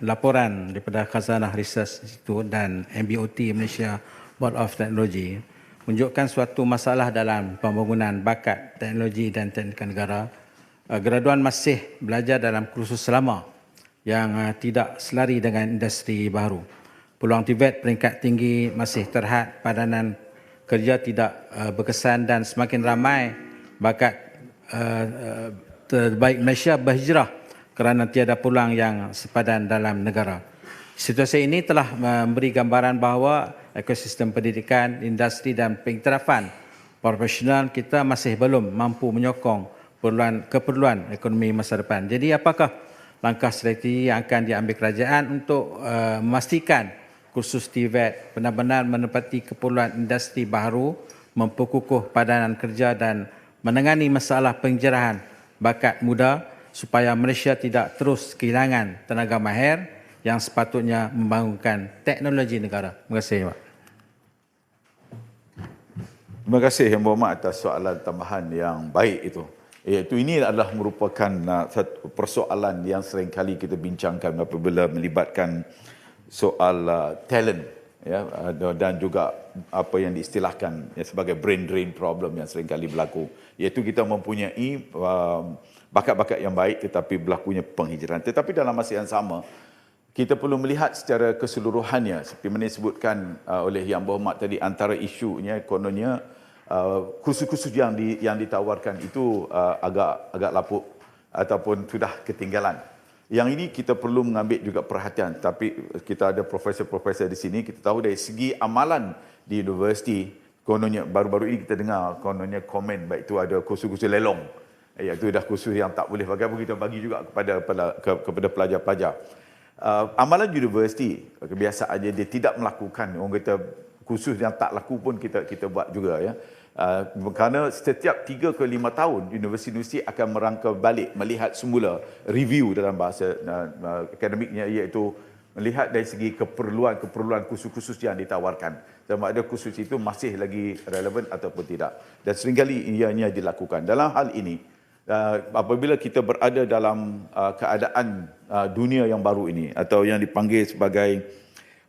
laporan daripada Khazanah Research Institute dan MBOT Malaysia Board of Technology menunjukkan suatu masalah dalam pembangunan bakat teknologi dan teknikal negara. Uh, graduan masih belajar dalam kursus lama yang uh, tidak selari dengan industri baru. Peluang TVET peringkat tinggi masih terhad padanan kerja tidak uh, berkesan dan semakin ramai bakat terbaik Malaysia berhijrah kerana tiada pulang yang sepadan dalam negara. Situasi ini telah memberi gambaran bahawa ekosistem pendidikan, industri dan pengiktirafan profesional kita masih belum mampu menyokong keperluan, keperluan ekonomi masa depan. Jadi apakah langkah strategi yang akan diambil kerajaan untuk uh, memastikan kursus TVET benar-benar menepati keperluan industri baru, memperkukuh padanan kerja dan menangani masalah penjarahan bakat muda supaya Malaysia tidak terus kehilangan tenaga mahir yang sepatutnya membangunkan teknologi negara. Terima kasih, Pak. Terima kasih Yang Berhormat atas soalan tambahan yang baik itu. Iaitu ini adalah merupakan uh, satu persoalan yang sering kali kita bincangkan apabila melibatkan soal uh, talent ya dan juga apa yang diistilahkan ya, sebagai brain drain problem yang sering kali berlaku iaitu kita mempunyai uh, bakat-bakat yang baik tetapi berlakunya penghijraan. Tetapi dalam masa yang sama, kita perlu melihat secara keseluruhannya seperti mana disebutkan uh, oleh Yang Berhormat tadi antara isunya kononnya uh, kursus-kursus yang di, yang ditawarkan itu uh, agak agak lapuk ataupun sudah ketinggalan. Yang ini kita perlu mengambil juga perhatian tapi kita ada profesor-profesor di sini kita tahu dari segi amalan di universiti kononnya baru-baru ini kita dengar kononnya komen baik itu ada kursus-kursus lelong iaitu dah kursus yang tak boleh pakai pun kita bagi juga kepada kepada pelajar-pelajar. Uh, amalan universiti kebiasaannya dia tidak melakukan orang kata kursus yang tak laku pun kita kita buat juga ya. Uh, kerana setiap 3 ke 5 tahun universiti-universiti akan merangka balik melihat semula review dalam bahasa uh, uh, akademiknya iaitu melihat dari segi keperluan-keperluan kursus-kursus yang ditawarkan. Sama ada kursus itu masih lagi relevan ataupun tidak. Dan seringkali ianya dilakukan. Dalam hal ini, apabila kita berada dalam uh, keadaan uh, dunia yang baru ini atau yang dipanggil sebagai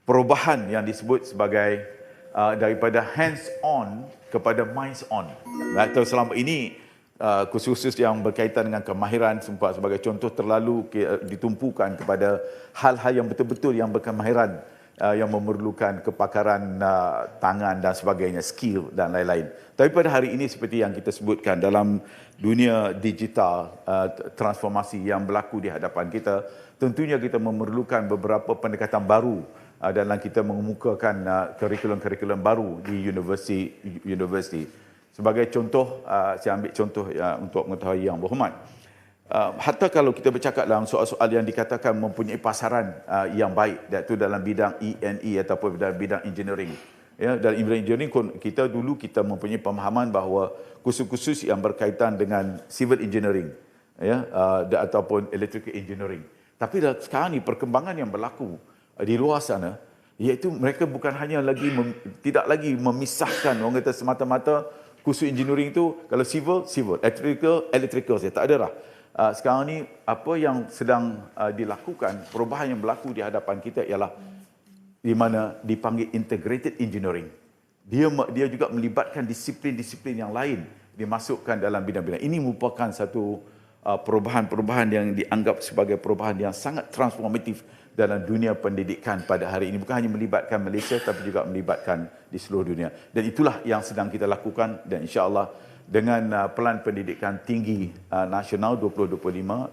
perubahan yang disebut sebagai daripada hands on kepada minds on. Atau selama ini uh, khusus yang berkaitan dengan kemahiran sebagai contoh terlalu ditumpukan kepada hal-hal yang betul-betul yang berkemahiran uh, yang memerlukan kepakaran uh, tangan dan sebagainya, skill dan lain-lain. Tapi pada hari ini seperti yang kita sebutkan dalam dunia digital uh, transformasi yang berlaku di hadapan kita tentunya kita memerlukan beberapa pendekatan baru uh, dalam kita mengemukakan uh, kurikulum-kurikulum baru di universiti universiti sebagai contoh uh, saya ambil contoh uh, untuk mengetahui yang berhormat uh, hatta kalau kita bercakap dalam soal-soal yang dikatakan mempunyai pasaran uh, yang baik iaitu dalam bidang E&E ataupun dalam bidang engineering. Ya dalam engineering kita dulu kita mempunyai pemahaman bahawa khusus-khusus yang berkaitan dengan civil engineering ya uh, ataupun electrical engineering. Tapi sekarang ni perkembangan yang berlaku uh, di luar sana iaitu mereka bukan hanya lagi mem, tidak lagi memisahkan orang kata semata-mata khusus engineering itu kalau civil civil. Electrical electrical saya tak ada lah uh, sekarang ni apa yang sedang uh, dilakukan perubahan yang berlaku di hadapan kita ialah di mana dipanggil integrated engineering. Dia dia juga melibatkan disiplin-disiplin yang lain dimasukkan dalam bidang-bidang. Ini merupakan satu uh, perubahan-perubahan yang dianggap sebagai perubahan yang sangat transformatif dalam dunia pendidikan pada hari ini. Bukan hanya melibatkan Malaysia tapi juga melibatkan di seluruh dunia. Dan itulah yang sedang kita lakukan dan insya-Allah dengan uh, pelan pendidikan tinggi uh, nasional 2025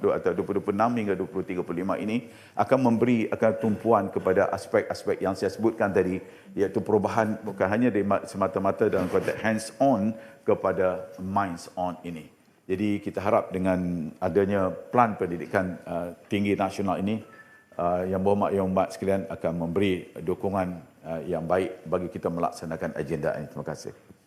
atau 2026 hingga 2035 ini akan memberi akan tumpuan kepada aspek-aspek yang saya sebutkan tadi iaitu perubahan bukan hanya dari semata-mata dalam konteks hands on kepada minds on ini. Jadi kita harap dengan adanya pelan pendidikan uh, tinggi nasional ini uh, yang berhormat yang umat sekalian akan memberi dukungan uh, yang baik bagi kita melaksanakan agenda ini. Terima kasih.